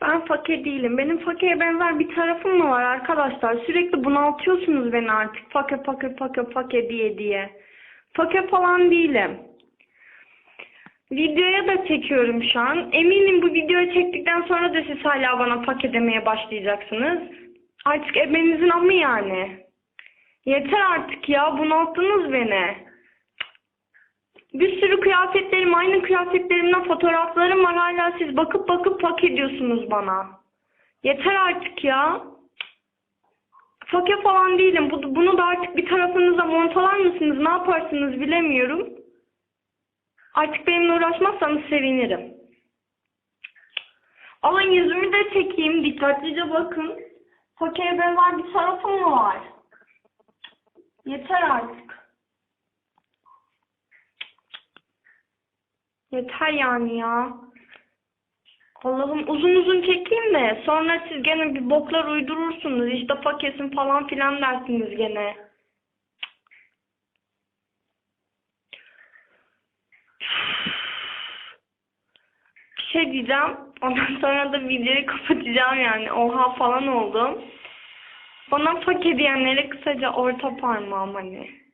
Ben fakir değilim. Benim fakire benzer bir tarafım mı var arkadaşlar? Sürekli bunaltıyorsunuz beni artık. Fakir fakir fakir fakir diye diye. Fakir falan değilim. Videoya da çekiyorum şu an. Eminim bu videoyu çektikten sonra da siz hala bana fakir demeye başlayacaksınız. Artık ebenizin amı yani. Yeter artık ya. Bunalttınız beni. Bir sürü kıyafetlerim, aynı kıyafetlerimden fotoğraflarım var. Hala siz bakıp bakıp fakir diyorsunuz bana. Yeter artık ya. Fakir falan değilim. Bu, bunu da artık bir tarafınıza montalar mısınız? Ne yaparsınız bilemiyorum. Artık benimle uğraşmazsanız sevinirim. Alın yüzümü de çekeyim. Dikkatlice bakın. Fakire benzer bir tarafım mı var? Yeter artık. Yeter yani ya. Allah'ım uzun uzun çekeyim de sonra siz gene bir boklar uydurursunuz. İşte fakirsin falan filan dersiniz gene. Bir şey diyeceğim. Ondan sonra da videoyu kapatacağım yani. Oha falan oldum. Bana fakir diyenlere kısaca orta parmağım hani.